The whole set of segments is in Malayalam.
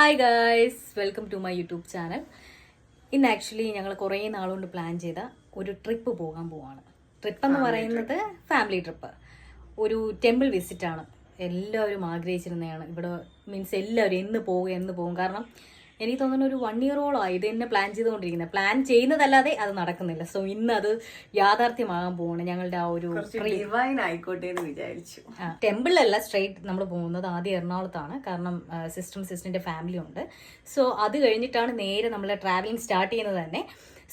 Hi guys welcome to my YouTube channel ഇന്ന് ആക്ച്വലി ഞങ്ങൾ കുറേ നാളുകൊണ്ട് പ്ലാൻ ചെയ്ത ഒരു ട്രിപ്പ് പോകാൻ പോവാണ്. ട്രിപ്പ് എന്ന് പറയുന്നത് ഫാമിലി ട്രിപ്പ് ഒരു ടെമ്പിൾ വിസിറ്റ് ആണ്. എല്ലാവരും ആഗ്രഹിച്ചിരുന്നതാണ്. ഇവിടെ മീൻസ് എല്ലാവരും എന്ന് പോകും എന്ന് പോകും കാരണം എനിക്ക് തോന്നുന്നു ഒരു വൺ ഇയറോളമായി ഇത് തന്നെ പ്ലാൻ ചെയ്തുകൊണ്ടിരിക്കുന്നത് പ്ലാൻ ചെയ്യുന്നതല്ലാതെ അത് നടക്കുന്നില്ല. സോ ഇന്ന് അത് യാഥാർത്ഥ്യമാകാൻ പോവാണ് ഞങ്ങളുടെ ആ ഒരു ഡിവൈൻ ആയിക്കോട്ടെ എന്ന് വിചാരിച്ചു. ടെമ്പിളിലല്ല സ്ട്രേറ്റ് നമ്മൾ പോകുന്നത് ആദ്യം എറണാകുളത്താണ്. കാരണം സിസ്റ്ററും സിസ്റ്ററിന്റെ ഫാമിലി ഉണ്ട്. സോ അത് കഴിഞ്ഞിട്ടാണ് നേരെ നമ്മൾ ട്രാവലിംഗ് സ്റ്റാർട്ട് ചെയ്യുന്നത് തന്നെ.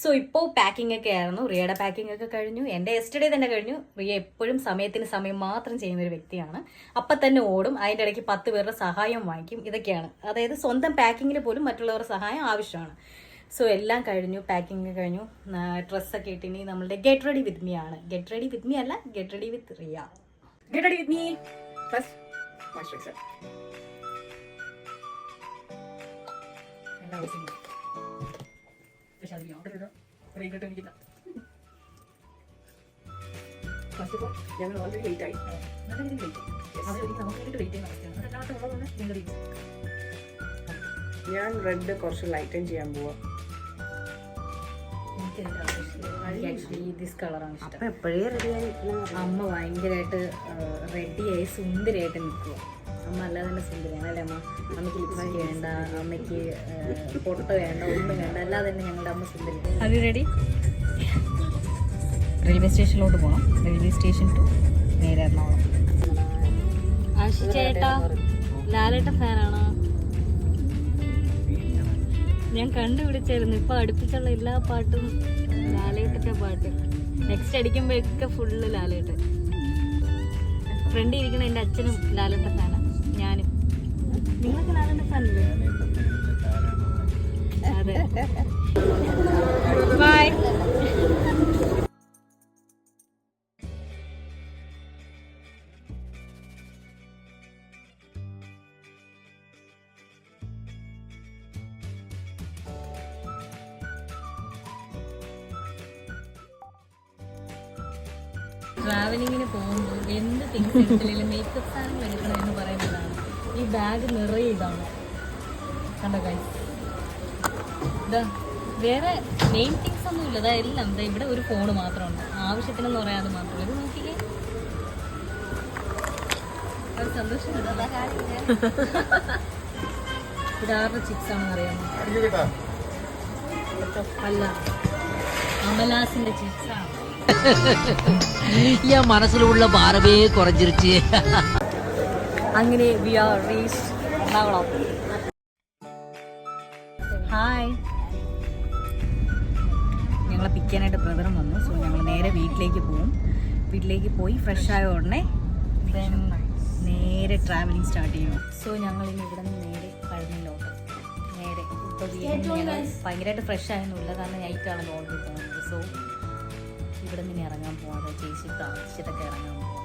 സോ ഇപ്പോൾ പാക്കിംഗ് ഒക്കെ ആയിരുന്നു. റിയയുടെ പാക്കിംഗ് ഒക്കെ കഴിഞ്ഞു. എന്റെ എസ്റ്റഡേ തന്നെ കഴിഞ്ഞു. റിയ എപ്പോഴും സമയത്തിന് സമയം മാത്രം ചെയ്യുന്ന ഒരു വ്യക്തിയാണ്. അപ്പം തന്നെ ഓടും. അതിന്റെ ഇടയ്ക്ക് പത്ത് പേരുടെ സഹായം വാങ്ങിക്കും. ഇതൊക്കെയാണ്. അതായത് സ്വന്തം പാക്കിങ്ങിൽ പോലും മറ്റുള്ളവരുടെ സഹായം ആവശ്യമാണ്. സോ എല്ലാം കഴിഞ്ഞു. പാക്കിംഗ് കഴിഞ്ഞു. ഡ്രസ്സൊക്കെ ഇട്ട് ഇനി നമ്മളുടെ ഗെറ്റ് റെഡി വിത്ത് മീ ആണ്. ഗെറ്റ് റെഡി വിത്ത് മീ അല്ല get ready with Riya. Get ready with me first Get ready with me. First, moisturizer. First of all, ഞങ്ങൾ ഓൾറെഡി ലേറ്റ് ആയി. ഞാൻ റെഡ് കുറച്ച് ലൈറ്റൻ ചെയ്യാൻ പോവാ. അപ്പൊ എപ്പോഴേ റെഡിയായി അമ്മ ഭയങ്കരമായിട്ട് റെഡിയായി സുന്ദരിയായിട്ട് നിൽക്കുക അമ്മ അല്ലാതെ തന്നെ സുന്ദരിയാണ് അല്ലേ അമ്മ? അമ്മയ്ക്ക് ലിപ്സ്റ്റിക് വേണ്ട അമ്മയ്ക്ക് പൊട്ട് വേണ്ട ഒന്നും വേണ്ട അല്ലാതെ തന്നെ ഞങ്ങളുടെ അമ്മ സിംഗിൾ അത് റെഡി റെയിൽവേ സ്റ്റേഷനിലോട്ട് പോകണം റെയിൽവേ സ്റ്റേഷൻ ടു നേരെ എറണാകുളം. ചേട്ടാ ലാലേട്ട ഫാനാണോ? ഞാൻ കണ്ടുപിടിച്ചായിരുന്നു. ഇപ്പൊ അടുപ്പിച്ചുള്ള എല്ലാ പാട്ടും ലാലേട്ടന്റെ പാട്ട്. നെക്സ്റ്റ് അടിക്കുമ്പോഴൊക്കെ ഫുള്ള് ലാലേട്ടൻ. ഫ്രണ്ട് ഇരിക്കുന്ന എന്റെ അച്ഛനും ലാലേട്ട ഫാനാ അതെ ബൈ ട്രാവലിങ്ങിന് പോകുമ്പോൾ എന്ത് തിങ്സ് എടുത്തില്ലെങ്കിലും മേക്കപ്പ് സാധനങ്ങൾ എടുക്കണം എന്ന് പറയുന്നതാണ്. ഈ ബാഗ് നിറയെ ഇതാണ്. കണ്ടോ ഇതാ വേറെ മെയിൻ തിങ്സ് ഒന്നും ഇല്ല ഇതാ എല്ലാം ഇതാ ഇവിടെ ഒരു ഫോൺ മാത്രമുണ്ട് ആവശ്യത്തിനെന്ന് പറയാതെ മാത്രം ഇത് നോക്കിക്കേ അത് സന്തോഷം ഇത് ആരുടെ ചിപ്സ് ആണെന്ന് അറിയാമോ അല്ല അമലാസിന്റെ ചിപ്സ് ആണ് என் மனசுல உள்ள பாரமே குறைஞ்சிருச்சு അങ്ങനെ V R reach Ernakulam hi. ഞങ്ങളെ പിക്കാനായിട്ട് ബ്രദറും വന്നു. സോ ഞങ്ങൾ നേരെ വീട്ടിലേക്ക് പോകും വീട്ടിലേക്ക് പോയി ഫ്രഷ് ആയ ഉടനെ then നേരെ ട്രാവലിംഗ് സ്റ്റാർട്ട് ചെയ്യും. സോ ഞങ്ങൾ ഇനി ഇവിടെ നിന്ന് നേരെ പഴനിലോട്ട് നേരെ ഇപ്പോൾ ഭയങ്കരമായിട്ട് ഫ്രഷ് ആയൊന്നുമില്ല. കാരണം നൈറ്റാണ് ലോഡ് പോകുന്നത് സോ ഇവിടെ നിന്ന് ഇറങ്ങാൻ പോകാതെ ചേച്ചി പ്രാർത്ഥിച്ചിട്ടൊക്കെ ഇറങ്ങാൻ പോകാം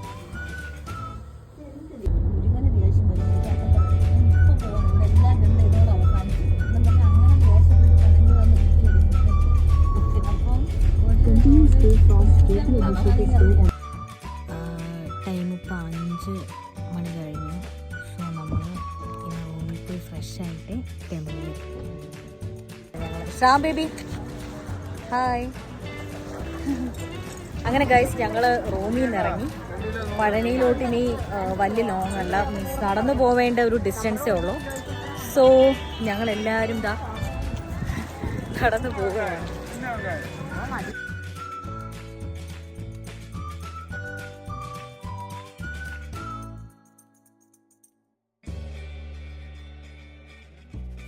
അഞ്ച് മണി കഴിഞ്ഞു സോ നമ്മൾ റൂമിൽ പോയി ഫ്രഷ് ആയിട്ട് ടെമ്പിളിലേക്ക് ശ്യാം ബേബി ഹായ്. അങ്ങനെ ഗൈസ് ഞങ്ങൾ റൂമിൽ നിന്ന് ഇറങ്ങി. പഴനിയിലോട്ട് ഇനി വലിയ ലോങ് അല്ല. മീൻസ് നടന്നു പോവേണ്ട ഒരു ഡിസ്റ്റൻസേ ഉള്ളൂ. സോ ഞങ്ങളെല്ലാവരും ദാ നടന്നു പോവുകയാണ്.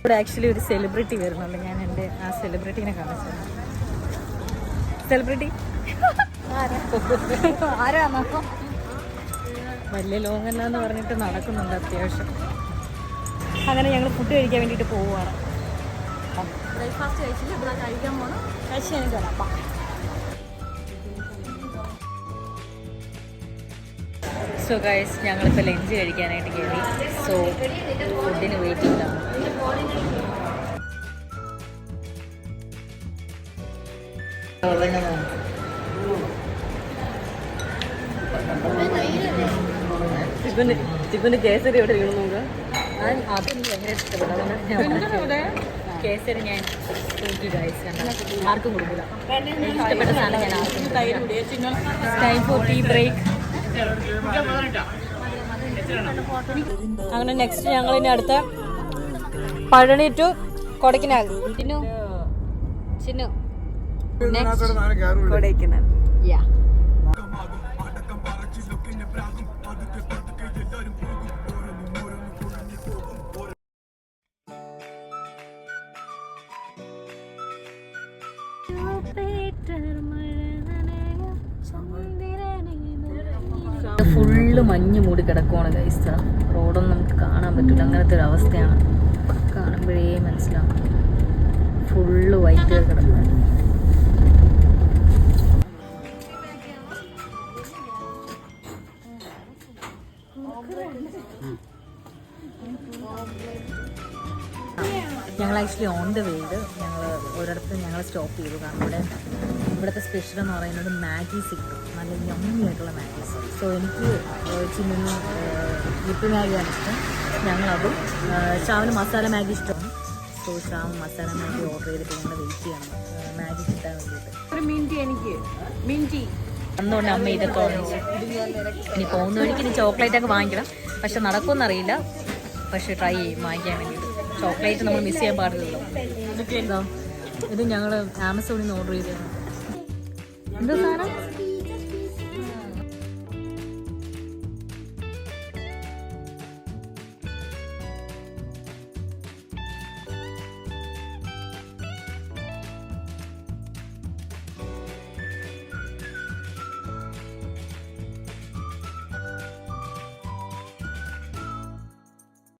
ഇവിടെ ആക്ച്വലി ഒരു സെലിബ്രിറ്റി വരുന്നുണ്ട്. ഞാൻ എന്റെ ആ സെലിബ്രിറ്റീനെ കാണിച്ചു സെലിബ്രിറ്റി ആരാണോ വലിയ ലോങ് അല്ല എന്ന് പറഞ്ഞിട്ട് നടക്കുന്നുണ്ട് അത്യാവശ്യം. അങ്ങനെ ഞങ്ങൾ ഫുഡ് കഴിക്കാൻ വേണ്ടിയിട്ട് പോവുകയാണ് ബ്രേക്ക്ഫാസ്റ്റ് കഴിക്കാൻ സോ ഗൈസ് ഞങ്ങളിപ്പോൾ ലഞ്ച് കഴിക്കാനായിട്ട് കയറി. സോ ഫുഡിന് വെയിറ്റിംഗിലാണ് ചിപ്പന് ചിപ്പന് കേസരി എവിടെ ഇരിക്കണം നോക്കുക ഞാൻ ഭയങ്കര ഇഷ്ടപ്പെട്ടു. കേസരി ഞാൻ ആർക്കും കൊടുക്കില്ല. എനിക്ക് ഇഷ്ടപ്പെട്ട സാധനം ഞാൻ ആർക്കും ടൈം ഫോർ ടീ ബ്രേക്ക് അങ്ങനെ നെക്സ്റ്റ് ഞങ്ങൾ ഇനി അടുത്ത Palani to Kodaikanal. Chinnu. Chinnu. Kodaikanal. Yeah full മഞ്ഞ് മൂടി കിടക്കുവാണ് ഗൈസ് റോഡൊന്നും നമുക്ക് കാണാൻ പറ്റില്ല അങ്ങനത്തെ ഒരു അവസ്ഥയാണ്. കാണുമ്പോഴേ മനസ്സിലാവും. ഫുള്ള് വൈറ്റ് കിടക്കുന്നത് ഞങ്ങൾ ആക്ച്വലി ഓൺ ദ വേൾഡ് ഞങ്ങൾ ഒരിടത്ത് ഞങ്ങൾ സ്റ്റോപ്പ് ചെയ്തു. കാരണം ഇവിടെ ഇവിടുത്തെ സ്പെഷ്യൽ എന്ന് പറയുന്നത് മാഗി സിക്കും. നല്ല യമ്മി ആയിട്ടുള്ള മാഗീസ് സോ എനിക്ക് ചിന്നു ലിപ്പ് മാഗിയാണ് ഇഷ്ടം. ഞങ്ങളതും ഷാവിന് മസാല മാഗി ഇഷ്ടമാണ്. സോ ഷാവ് മസാല മാഗി ഓർഡർ ചെയ്തിട്ട് ഞങ്ങൾ വെയിറ്റ് ചെയ്യണം. മാഗി കിട്ടാൻ വേണ്ടിയിട്ട്. ഒരു മിന്റി എനിക്ക്. മിന്റി. അന്നുകൊണ്ട് അമ്മ ഇതൊക്കെ വാങ്ങിച്ചു. ഇനി പോകുന്ന വഴിക്ക് ഇനി ചോക്ലേറ്റ് ഒക്കെ വാങ്ങിക്കണം. പക്ഷെ നടക്കുമെന്നറിയില്ല പക്ഷെ ട്രൈ ചെയ്യും. വാങ്ങിക്കാൻ വേണ്ടിയിട്ട്. ചോക്ലേറ്റ് നമ്മൾ മിസ് ചെയ്യാൻ പാടില്ലല്ലോ. ഇത് ഞങ്ങൾ ആമസോണിൽ നിന്ന് ഓർഡർ ചെയ്തതാണ്. എന്താ സാധനം?